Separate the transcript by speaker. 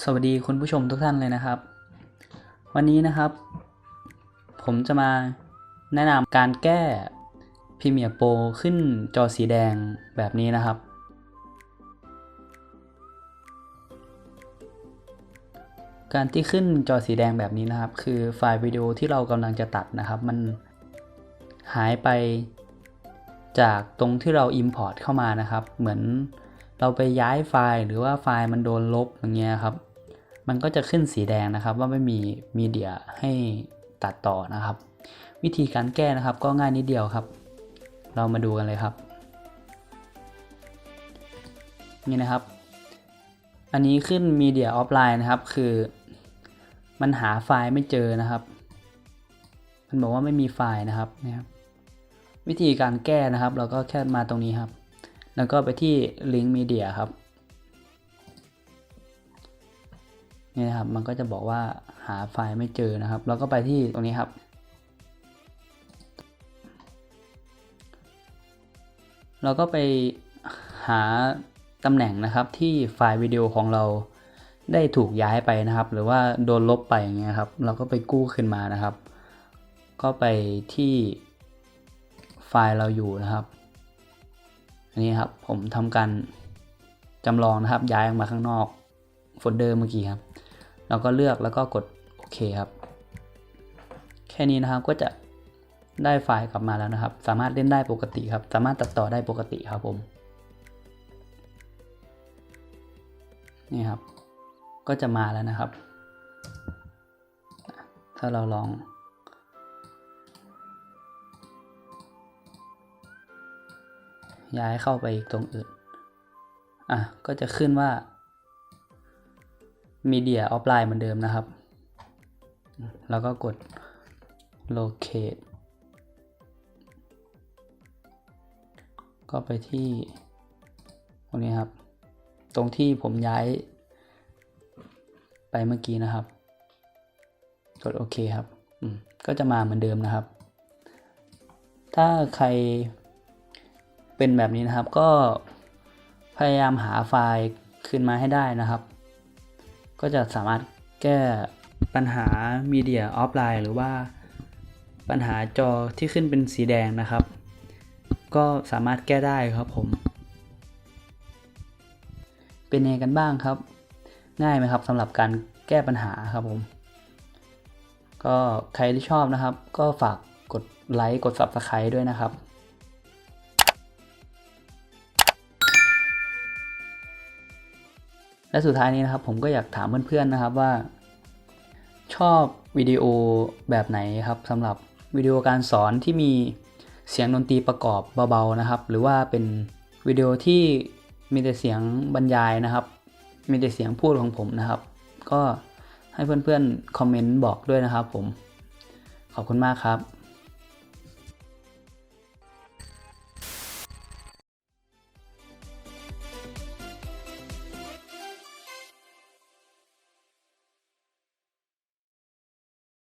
Speaker 1: สวัสดีคุณผู้ชมทุกท่านเลยนะครับ วันนี้นะครับ ผมจะมาแนะนำการแก้ Premiere Pro ขึ้นจอสีแดงแบบนี้นะครับ การที่ขึ้นจอสีแดงแบบนี้นะครับ คือไฟล์วิดีโอที่เรากำลังจะตัดนะครับ มันหายไปจากตรงที่เรา Import เข้ามานะครับ เหมือน เราไปย้ายไฟล์หรือว่าไฟล์มันโดนลบอย่างเงี้ยครับ มันก็จะขึ้นสีแดงนะครับ ว่าไม่มีมีเดียให้ตัดต่อนะครับ วิธีการแก้นะครับก็ง่ายนิดเดียวครับ เรามาดูกันเลยครับ นี่นะครับ อันนี้ขึ้น Media Offline นะครับ คือมันหาไฟล์ไม่เจอนะครับ มันบอกว่าไม่มีไฟล์นะครับนะครับ วิธีการแก้นะครับ เราก็แค่มาตรงนี้ครับ แล้วก็ไปที่ Link Media ครับนี่นะครับ มันก็จะบอกว่าหาไฟล์ไม่เจอนะครับเราก็ไปที่ตรงนี้ครับ เราก็ไปหาตำแหน่งนะครับที่ไฟล์วิดีโอของเราได้ถูกย้ายไปนะครับ หรือว่าโดนลบไปอย่างเงี้ยครับ เราก็ไปกู้ขึ้นมานะครับ ก็ไปที่ไฟล์เราอยู่นะครับ อันนี้ครับผมทำการจำลองนะครับย้ายออกมาข้างนอกโฟลเดอร์เมื่อกี้ครับ เราก็เลือกแล้วก็กดโอเคครับ แค่นี้นะครับก็จะได้ไฟล์กลับมาแล้วนะครับ สามารถเล่นได้ปกติครับ สามารถตัดต่อได้ปกติครับผม นี่ครับ ก็จะมาแล้วนะครับ ถ้าเราลอง ย้ายเข้าไปอีกตรงอื่น อะ ก็จะขึ้นว่า Media Offline เหมือนเดิมนะครับ แล้วก็กด Locate ก็ไปที่ตรงนี้ครับ ตรงที่ผมย้ายไปเมื่อกี้นะครับ กดโอเคครับอืมก็จะมาเหมือนเดิมนะครับ ถ้าใคร เป็นแบบนี้นะครับก็พยายามหาไฟล์ขึ้นมาให้ได้นะครับ ก็จะสามารถแก้ปัญหา Media Offline หรือว่าปัญหาจอที่ขึ้นเป็นสีแดงนะครับ ก็สามารถแก้ได้ครับผม เป็นยังไงกันบ้างครับ ง่ายไหมครับสำหรับการแก้ปัญหาครับผม ก็ใครที่ชอบนะครับ ก็ฝากกดไลค์กด Subscribe ด้วยนะครับ และสุดท้ายนี้นะครับผมก็อยากถามเพื่อนๆนะครับว่า ชอบวิดีโอแบบไหนครับสำหรับวิดีโอการสอนที่มีเสียงดนตรีประกอบเบาๆนะครับ หรือว่าเป็นวิดีโอที่มีแต่เสียงบรรยายนะครับ มีแต่เสียงพูดของผมนะครับ ก็ให้เพื่อนๆคอมเมนต์บอกด้วยนะครับผม ขอบคุณมากครับ